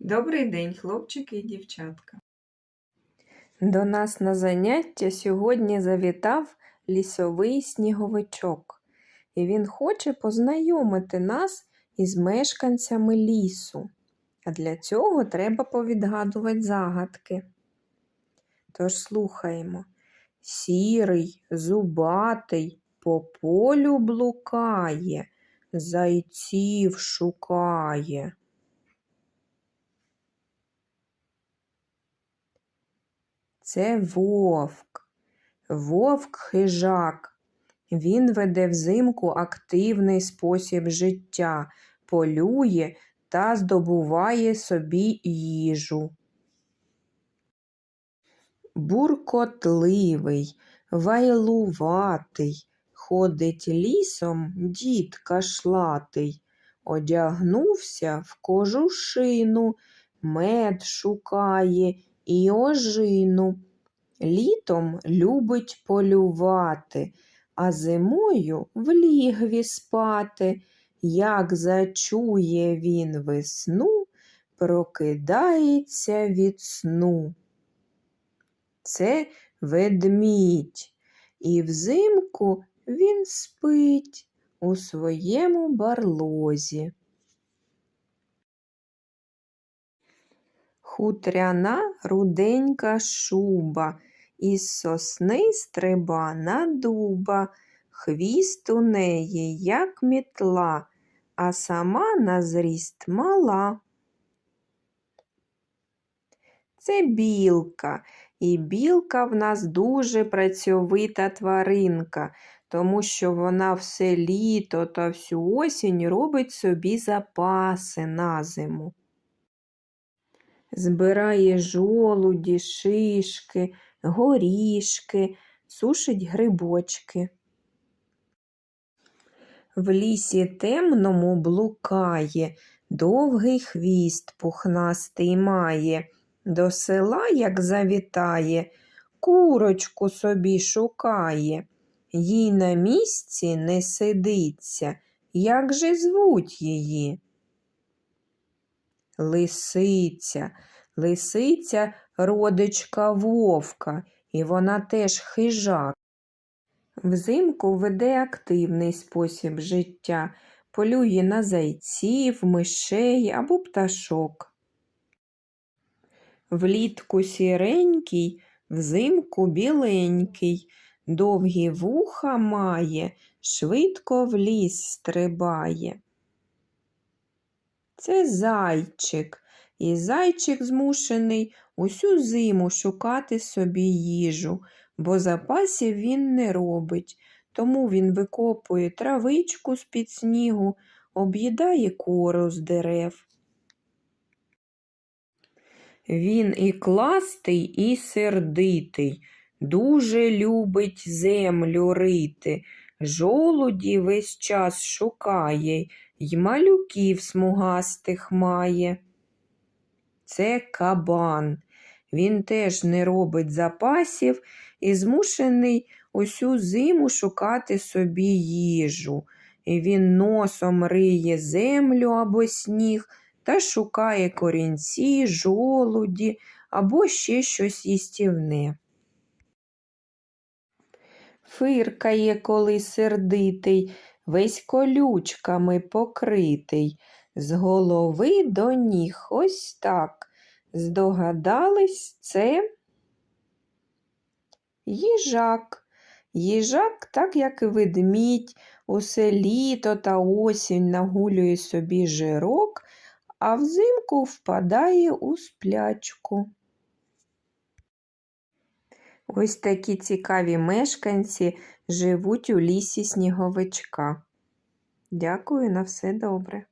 Добрий день, хлопчики і дівчатка. До нас на заняття сьогодні завітав лісовий сніговичок, і він хоче познайомити нас із мешканцями лісу. А для цього треба повідгадувати загадки. Тож слухаємо. Сірий, зубатий, по полю блукає, зайців шукає. Це вовк. Вовк хижак. Він веде взимку активний спосіб життя, полює та здобуває собі їжу. Буркотливий, вайлуватий, ходить лісом дід кашлатий, одягнувся в кожушину, мед шукає і ожину. Літом любить полювати, а зимою в лігві спати. Як зачує він весну, прокидається від сну. Це ведмідь, і взимку він спить у своєму барлозі. Хутряна руденька шуба, із сосни стриба на дуба, хвіст у неї, як мітла, а сама на зріст мала. Це білка, і білка в нас дуже працьовита тваринка, тому що вона все літо та всю осінь робить собі запаси на зиму. Збирає жолуді, шишки, горішки, сушить грибочки. В лісі темному блукає, довгий хвіст пухнастий має. До села, як завітає, курочку собі шукає. Їй на місці не сидиться. Як же звуть її? Лисиця. Лисиця родичка вовка, і вона теж хижак. Взимку веде активний спосіб життя, полює на зайців, мишей або пташок. Влітку сіренький, взимку біленький, довгі вуха має, швидко в ліс стрибає. Це зайчик, і зайчик змушений усю зиму шукати собі їжу, бо запасів він не робить, тому він викопує травичку з-під снігу, об'їдає кору з дерев. Він і кластий, і сердитий, дуже любить землю рити, жолуді весь час шукає й малюків смугастих має. Це кабан. Він теж не робить запасів і змушений усю зиму шукати собі їжу. І він носом риє землю або сніг та шукає корінці, жолуді або ще щось їстівне. Фиркає, коли сердитий, весь колючками покритий, з голови до ніг ось так. Здогадались, це їжак. Їжак, так як і ведмідь, усе літо та осінь нагулює собі жирок, а взимку впадає у сплячку. Ось такі цікаві мешканці живуть у лісі сніговичка. Дякую на все добре.